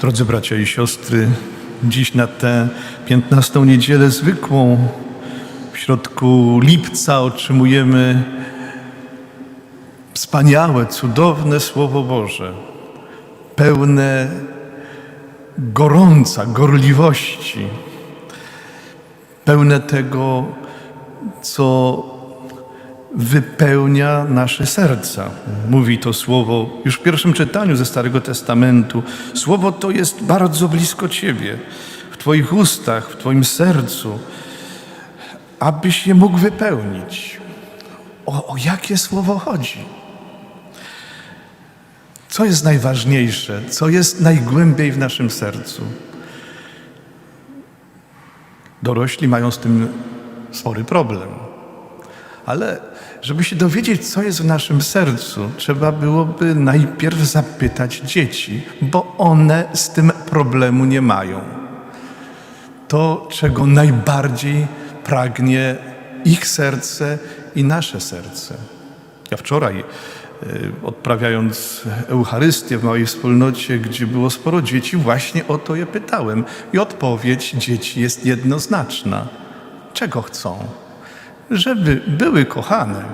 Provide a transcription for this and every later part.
Drodzy bracia i siostry, dziś na tę 15 niedzielę zwykłą w środku lipca otrzymujemy wspaniałe, cudowne Słowo Boże, pełne gorąca, gorliwości, pełne tego, co wypełnia nasze serca. Mówi to słowo już w pierwszym czytaniu ze Starego Testamentu. Słowo to jest bardzo blisko Ciebie, w Twoich ustach, w Twoim sercu, abyś je mógł wypełnić. O, o jakie słowo chodzi? Co jest najważniejsze? Co jest najgłębiej w naszym sercu? Dorośli mają z tym spory problem. Ale żeby się dowiedzieć, co jest w naszym sercu, trzeba byłoby najpierw zapytać dzieci, bo one z tym problemu nie mają. To, czego najbardziej pragnie ich serce i nasze serce. Ja wczoraj, y, odprawiając Eucharystię w małej wspólnocie, gdzie było sporo dzieci, właśnie o to je pytałem. I odpowiedź dzieci jest jednoznaczna. Czego chcą? Żeby były kochane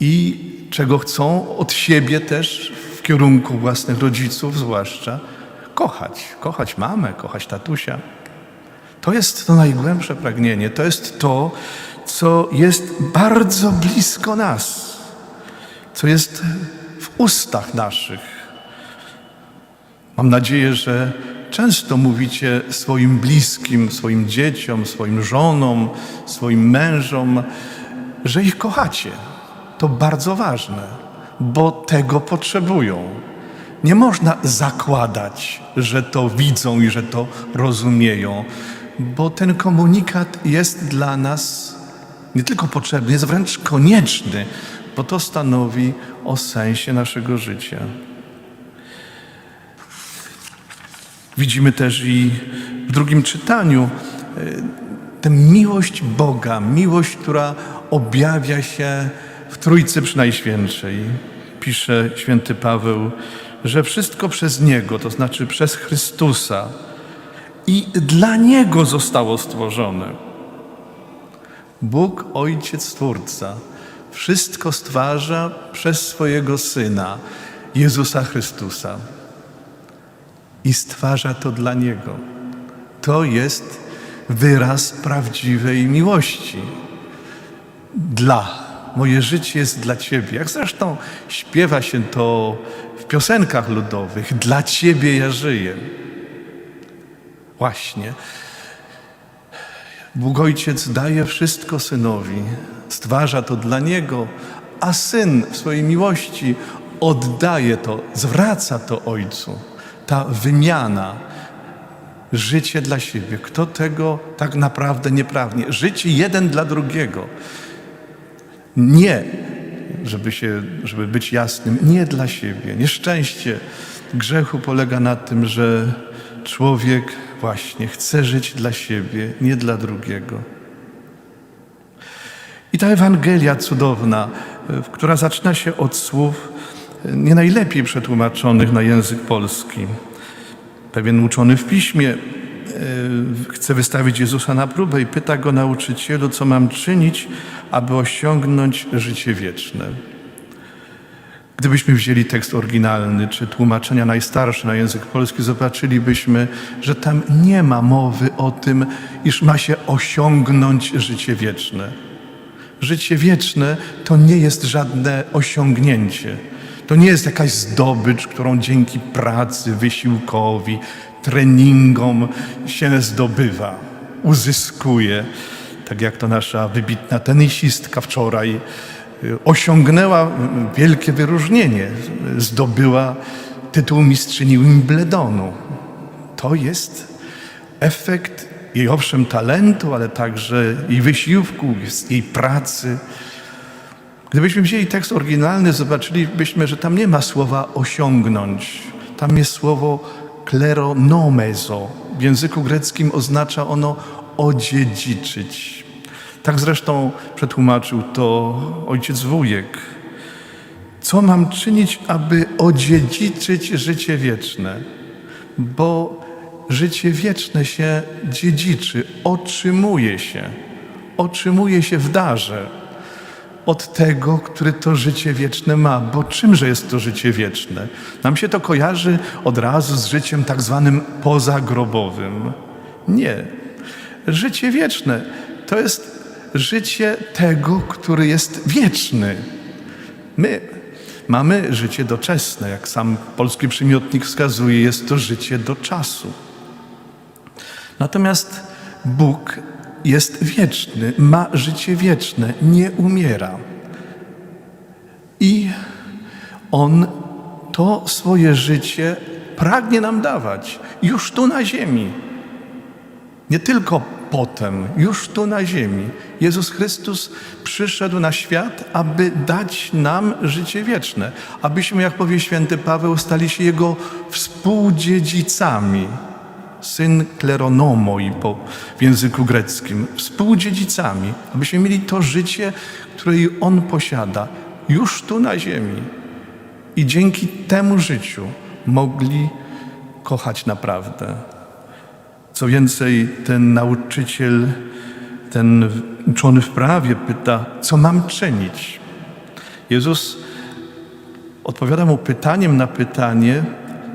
i czego chcą od siebie też w kierunku własnych rodziców, zwłaszcza kochać. Kochać mamę, kochać tatusia. To jest to najgłębsze pragnienie. To jest to, co jest bardzo blisko nas, co jest w ustach naszych. Mam nadzieję, że często mówicie swoim bliskim, swoim dzieciom, swoim żonom, swoim mężom, że ich kochacie. To bardzo ważne, bo tego potrzebują. Nie można zakładać, że to widzą i że to rozumieją, bo ten komunikat jest dla nas nie tylko potrzebny, jest wręcz konieczny, bo to stanowi o sensie naszego życia. Widzimy też i w drugim czytaniu e, tę miłość Boga, miłość, która objawia się w Trójcy Przynajświętszej. Pisze święty Paweł, że wszystko przez Niego, to znaczy przez Chrystusa i dla Niego zostało stworzone. Bóg, Ojciec Stwórca, wszystko stwarza przez swojego Syna, Jezusa Chrystusa i stwarza to dla Niego. To jest wyraz prawdziwej miłości. Dla. Moje życie jest dla Ciebie. Jak zresztą śpiewa się to w piosenkach ludowych. Dla Ciebie ja żyję. Właśnie. Bóg Ojciec daje wszystko Synowi. Stwarza to dla Niego, a Syn w swojej miłości oddaje to, zwraca to Ojcu ta wymiana, życie dla siebie. Kto tego tak naprawdę nie pragnie? Życie jeden dla drugiego. Nie, żeby, się, żeby być jasnym, nie dla siebie. Nieszczęście grzechu polega na tym, że człowiek właśnie chce żyć dla siebie, nie dla drugiego. I ta Ewangelia cudowna, która zaczyna się od słów, nie najlepiej przetłumaczonych na język polski. Pewien uczony w piśmie e, chce wystawić Jezusa na próbę i pyta go nauczycielu, co mam czynić, aby osiągnąć życie wieczne. Gdybyśmy wzięli tekst oryginalny czy tłumaczenia najstarsze na język polski, zobaczylibyśmy, że tam nie ma mowy o tym, iż ma się osiągnąć życie wieczne. Życie wieczne to nie jest żadne osiągnięcie. To nie jest jakaś zdobycz, którą dzięki pracy, wysiłkowi, treningom się zdobywa, uzyskuje. Tak jak to nasza wybitna tenisistka wczoraj y, osiągnęła wielkie wyróżnienie, zdobyła tytuł mistrzyni Wimbledonu. To jest efekt jej owszem talentu, ale także jej wysiłku, jej pracy. Gdybyśmy wzięli tekst oryginalny, zobaczylibyśmy, że tam nie ma słowa osiągnąć. Tam jest słowo kleronomezo. W języku greckim oznacza ono odziedziczyć. Tak zresztą przetłumaczył to ojciec wujek. Co mam czynić, aby odziedziczyć życie wieczne? Bo życie wieczne się dziedziczy, otrzymuje się, otrzymuje się w darze od tego, który to życie wieczne ma. Bo czymże jest to życie wieczne? Nam się to kojarzy od razu z życiem tak zwanym pozagrobowym. Nie. Życie wieczne to jest życie tego, który jest wieczny. My mamy życie doczesne, jak sam polski przymiotnik wskazuje, jest to życie do czasu. Natomiast Bóg jest wieczny, ma życie wieczne, nie umiera. I On to swoje życie pragnie nam dawać już tu na ziemi. Nie tylko potem, już tu na ziemi. Jezus Chrystus przyszedł na świat, aby dać nam życie wieczne, abyśmy, jak powie święty Paweł, stali się Jego współdziedzicami. Syn kleronomoi po, w języku greckim, współdziedzicami, abyśmy mieli to życie, które On posiada, już tu na ziemi. I dzięki temu życiu mogli kochać naprawdę. Co więcej, ten nauczyciel, ten uczony w prawie pyta, co mam czynić? Jezus odpowiada mu pytaniem na pytanie,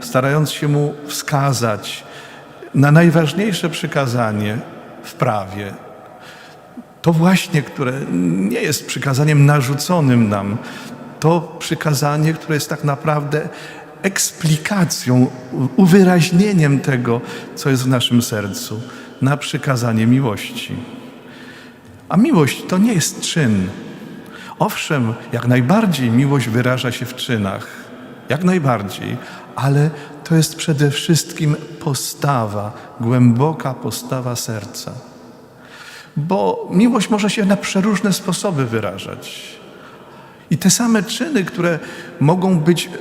starając się mu wskazać na najważniejsze przykazanie w prawie. To właśnie, które nie jest przykazaniem narzuconym nam, to przykazanie, które jest tak naprawdę eksplikacją, uwyraźnieniem tego, co jest w naszym sercu, na przykazanie miłości. A miłość to nie jest czyn. Owszem, jak najbardziej miłość wyraża się w czynach, jak najbardziej, ale to jest przede wszystkim postawa, głęboka postawa serca. Bo miłość może się na przeróżne sposoby wyrażać. I te same czyny, które mogą być yy,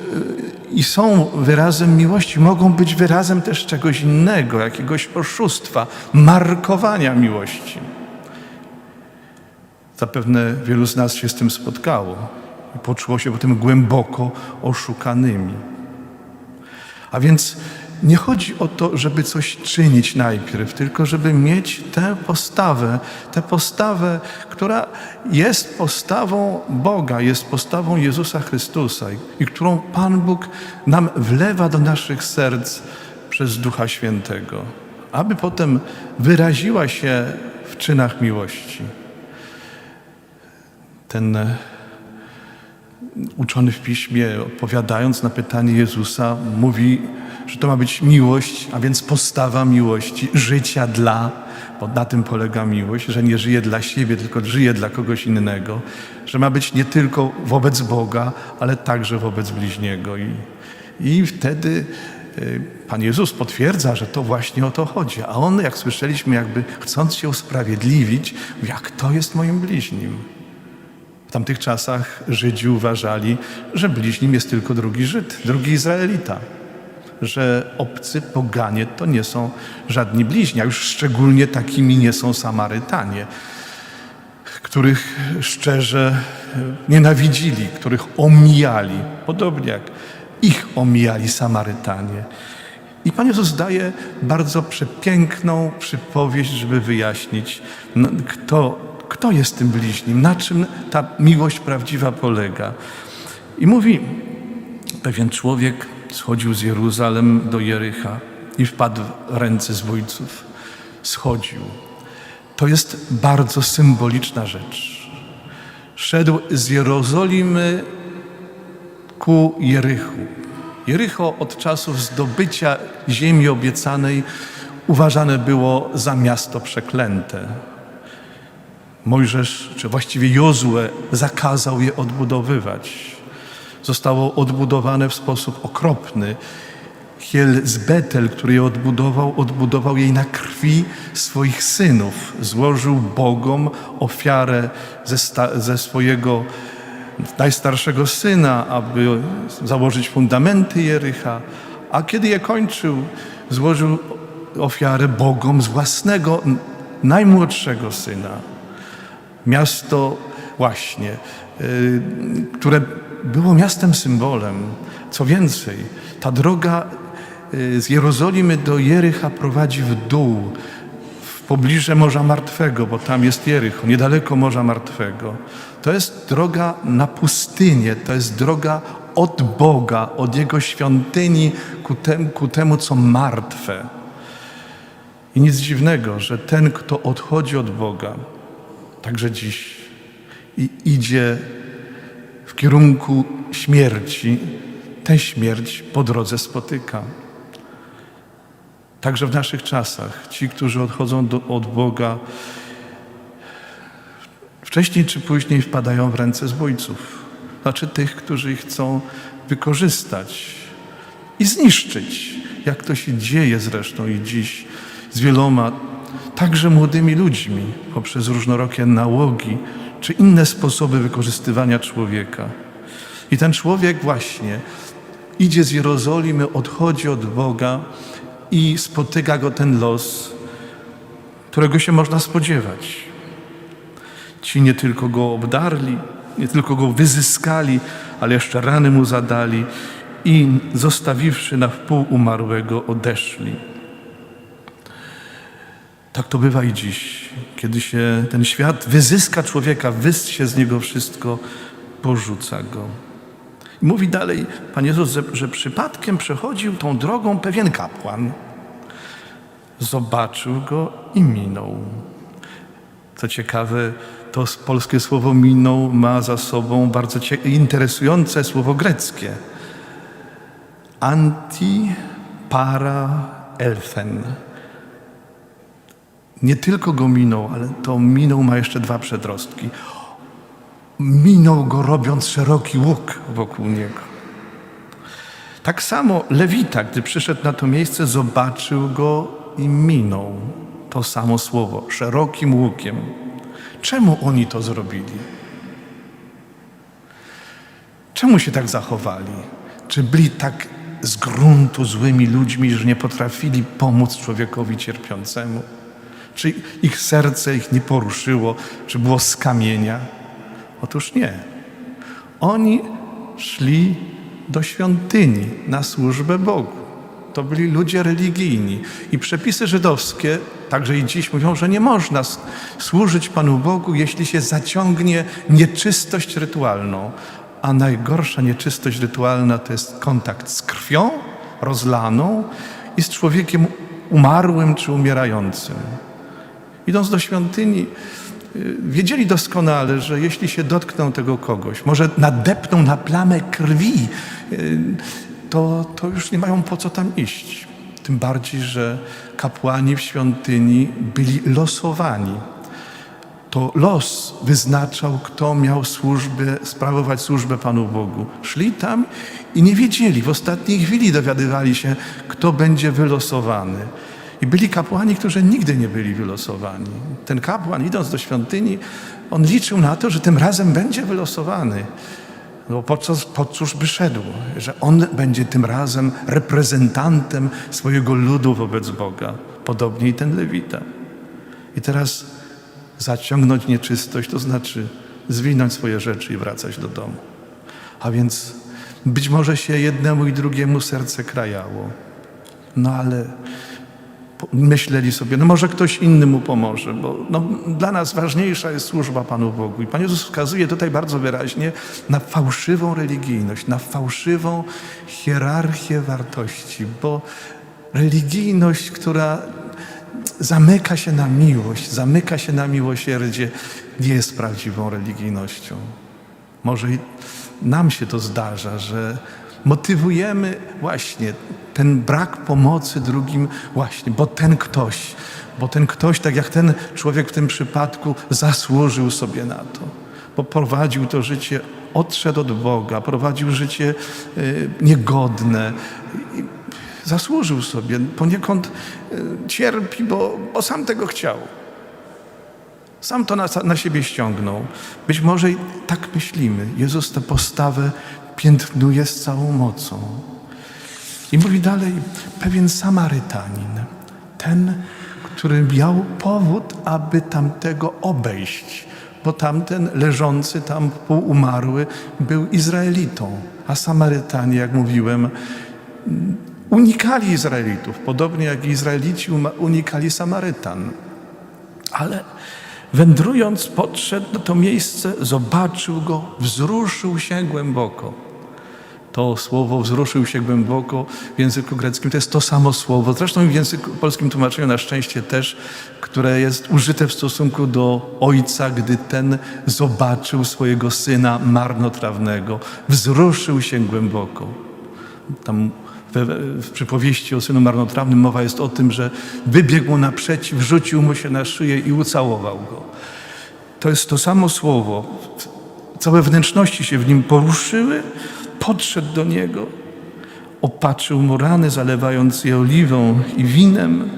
i są wyrazem miłości, mogą być wyrazem też czegoś innego, jakiegoś oszustwa, markowania miłości. Zapewne wielu z nas się z tym spotkało i poczuło się potem głęboko oszukanymi. A więc nie chodzi o to, żeby coś czynić najpierw, tylko żeby mieć tę postawę, tę postawę, która jest postawą Boga, jest postawą Jezusa Chrystusa i którą Pan Bóg nam wlewa do naszych serc przez Ducha Świętego, aby potem wyraziła się w czynach miłości. Ten uczony w piśmie, odpowiadając na pytanie Jezusa, mówi, że to ma być miłość, a więc postawa miłości, życia dla, bo na tym polega miłość, że nie żyje dla siebie, tylko żyje dla kogoś innego, że ma być nie tylko wobec Boga, ale także wobec bliźniego. I, i wtedy y, Pan Jezus potwierdza, że to właśnie o to chodzi. A on, jak słyszeliśmy, jakby chcąc się usprawiedliwić, jak to jest moim bliźnim. W tamtych czasach Żydzi uważali, że bliźnim jest tylko drugi Żyd, drugi Izraelita, że obcy poganie to nie są żadni bliźni, a już szczególnie takimi nie są Samarytanie, których szczerze nienawidzili, których omijali, podobnie jak ich omijali Samarytanie. I Pan Jezus daje bardzo przepiękną przypowieść, żeby wyjaśnić, no, kto kto jest tym bliźnim, na czym ta miłość prawdziwa polega. I mówi, pewien człowiek schodził z Jeruzalem do Jericha i wpadł w ręce zbójców. Schodził. To jest bardzo symboliczna rzecz. Szedł z Jerozolimy ku Jerychu. Jericho od czasów zdobycia ziemi obiecanej uważane było za miasto przeklęte. Mojżesz, czy właściwie Jozue, zakazał je odbudowywać. Zostało odbudowane w sposób okropny. Hiel z Betel, który je odbudował, odbudował jej na krwi swoich synów. Złożył Bogom ofiarę ze, ze swojego najstarszego syna, aby założyć fundamenty Jericha. A kiedy je kończył, złożył ofiarę Bogom z własnego najmłodszego syna. Miasto właśnie, y, które było miastem symbolem. Co więcej, ta droga y, z Jerozolimy do Jericha prowadzi w dół, w pobliże Morza Martwego, bo tam jest Jericho, niedaleko Morza Martwego. To jest droga na pustynię, to jest droga od Boga, od Jego świątyni ku ku temu co martwe. I nic dziwnego, że ten, kto odchodzi od Boga, także dziś i idzie w kierunku śmierci, tę śmierć po drodze spotyka. Także w naszych czasach ci, którzy odchodzą do, od Boga, wcześniej czy później wpadają w ręce zbójców. Znaczy tych, którzy ich chcą wykorzystać i zniszczyć, jak to się dzieje zresztą i dziś z wieloma, także młodymi ludźmi, poprzez różnorakie nałogi czy inne sposoby wykorzystywania człowieka. I ten człowiek właśnie idzie z Jerozolimy, odchodzi od Boga i spotyka go ten los, którego się można spodziewać. Ci nie tylko go obdarli, nie tylko go wyzyskali, ale jeszcze rany mu zadali i zostawiwszy na wpół umarłego, odeszli. Tak to bywa i dziś, kiedy się ten świat wyzyska człowieka, wyssie z niego wszystko, porzuca go. I mówi dalej Pan Jezus, że, że przypadkiem przechodził tą drogą pewien kapłan. Zobaczył go i minął. Co ciekawe, to polskie słowo minął ma za sobą bardzo interesujące słowo greckie. Anti para elfen. Nie tylko go minął, ale to minął ma jeszcze dwa przedrostki. Minął go robiąc szeroki łuk wokół niego. Tak samo Lewita, gdy przyszedł na to miejsce, zobaczył go i minął. To samo słowo, szerokim łukiem. Czemu oni to zrobili? Czemu się tak zachowali? Czy byli tak z gruntu złymi ludźmi, że nie potrafili pomóc człowiekowi cierpiącemu? Czy ich serce ich nie poruszyło, czy było z kamienia? Otóż nie. Oni szli do świątyni na służbę Bogu. To byli ludzie religijni. I przepisy żydowskie, także i dziś, mówią, że nie można służyć Panu Bogu, jeśli się zaciągnie nieczystość rytualną. A najgorsza nieczystość rytualna to jest kontakt z krwią rozlaną i z człowiekiem umarłym czy umierającym. Idąc do świątyni, y, wiedzieli doskonale, że jeśli się dotkną tego kogoś, może nadepną na plamę krwi, y, to, to już nie mają po co tam iść. Tym bardziej, że kapłani w świątyni byli losowani. To los wyznaczał, kto miał służbę, sprawować służbę Panu Bogu. Szli tam i nie wiedzieli, w ostatniej chwili dowiadywali się, kto będzie wylosowany. I byli kapłani, którzy nigdy nie byli wylosowani. Ten kapłan, idąc do świątyni, on liczył na to, że tym razem będzie wylosowany. No po, co, po cóż by szedł? Że on będzie tym razem reprezentantem swojego ludu wobec Boga. Podobnie i ten Lewita. I teraz zaciągnąć nieczystość, to znaczy zwinąć swoje rzeczy i wracać do domu. A więc być może się jednemu i drugiemu serce krajało. No ale myśleli sobie, no może ktoś inny mu pomoże, bo no, dla nas ważniejsza jest służba Panu Bogu. I Pan Jezus wskazuje tutaj bardzo wyraźnie na fałszywą religijność, na fałszywą hierarchię wartości, bo religijność, która zamyka się na miłość, zamyka się na miłosierdzie, nie jest prawdziwą religijnością. Może i nam się to zdarza, że motywujemy właśnie ten brak pomocy drugim właśnie, bo ten ktoś, bo ten ktoś, tak jak ten człowiek w tym przypadku, zasłużył sobie na to, bo prowadził to życie, odszedł od Boga, prowadził życie y, niegodne. I zasłużył sobie, poniekąd y, cierpi, bo, bo sam tego chciał. Sam to na, na siebie ściągnął. Być może tak myślimy. Jezus tę postawę piętnuje z całą mocą. I mówi dalej, pewien Samarytanin, ten, który miał powód, aby tamtego obejść, bo tamten leżący tam półumarły był Izraelitą, a Samarytanie, jak mówiłem, unikali Izraelitów, podobnie jak Izraelici uma- unikali Samarytan. Ale wędrując podszedł na to miejsce, zobaczył go, wzruszył się głęboko. To słowo wzruszył się głęboko w języku greckim. To jest to samo słowo, zresztą w języku polskim tłumaczeniu na szczęście też, które jest użyte w stosunku do ojca, gdy ten zobaczył swojego syna marnotrawnego. Wzruszył się głęboko. Tam w przypowieści o synu marnotrawnym mowa jest o tym, że wybiegł naprzeciw, rzucił mu się na szyję i ucałował go. To jest to samo słowo. Całe wnętrzności się w nim poruszyły, podszedł do niego, opatrzył mu rany, zalewając je oliwą i winem.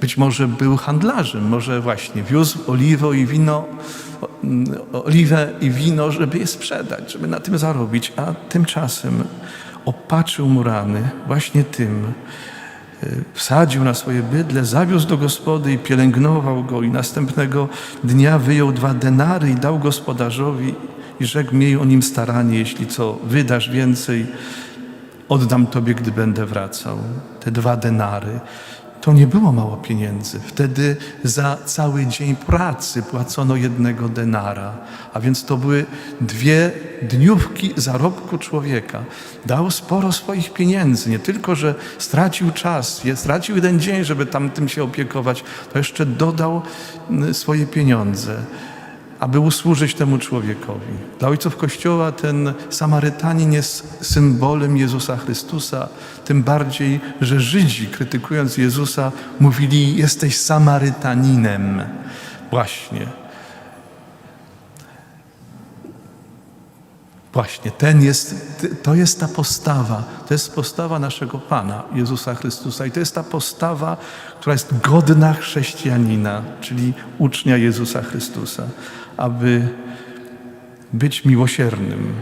Być może był handlarzem, może właśnie wiózł oliwę i wino, mm, oliwę i wino, żeby je sprzedać, żeby na tym zarobić, a tymczasem opatrzył mu rany właśnie tym, wsadził na swoje bydle, zawiózł do gospody i pielęgnował go i następnego dnia wyjął dwa denary i dał gospodarzowi i rzekł, miej o nim staranie, jeśli co wydasz więcej, oddam tobie, gdy będę wracał. Te dwa denary. To nie było mało pieniędzy. Wtedy za cały dzień pracy płacono jednego denara, a więc to były dwie dniówki zarobku człowieka. Dał sporo swoich pieniędzy. Nie tylko, że stracił czas, stracił jeden dzień, żeby tamtym się opiekować, to jeszcze dodał mm, swoje pieniądze aby usłużyć temu człowiekowi. Dla ojców Kościoła ten Samarytanin jest symbolem Jezusa Chrystusa, tym bardziej, że Żydzi, krytykując Jezusa, mówili: Jesteś Samarytaninem. Właśnie. Właśnie, ten jest, to jest ta postawa, to jest postawa naszego Pana, Jezusa Chrystusa i to jest ta postawa, która jest godna chrześcijanina, czyli ucznia Jezusa Chrystusa, aby być miłosiernym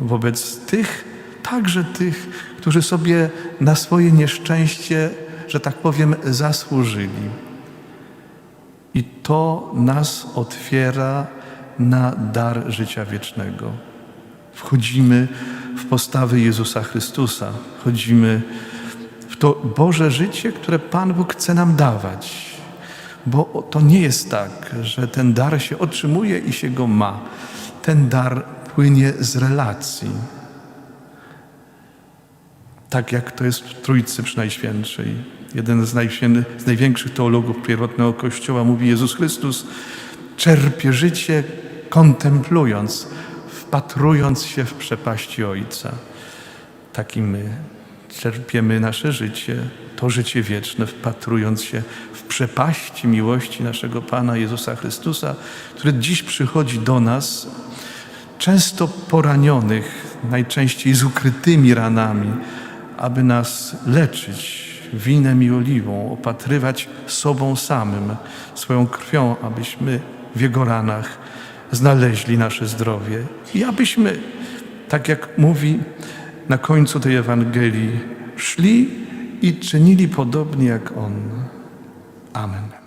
wobec tych, także tych, którzy sobie na swoje nieszczęście, że tak powiem, zasłużyli. I to nas otwiera na dar życia wiecznego. Wchodzimy w postawy Jezusa Chrystusa, wchodzimy w to Boże życie, które Pan Bóg chce nam dawać. Bo to nie jest tak, że ten dar się otrzymuje i się go ma. Ten dar płynie z relacji. Tak jak to jest w Trójcy Przynajświętszej. Jeden z, z największych teologów pierwotnego Kościoła mówi Jezus Chrystus czerpie życie kontemplując, wpatrując się w przepaści Ojca. Tak i my czerpiemy nasze życie, to życie wieczne, wpatrując się w przepaści miłości naszego Pana Jezusa Chrystusa, który dziś przychodzi do nas, często poranionych, najczęściej z ukrytymi ranami, aby nas leczyć winem i oliwą, opatrywać sobą samym, swoją krwią, abyśmy w Jego ranach znaleźli nasze zdrowie i abyśmy, tak jak mówi na końcu tej Ewangelii, szli i czynili podobnie jak On. Amen.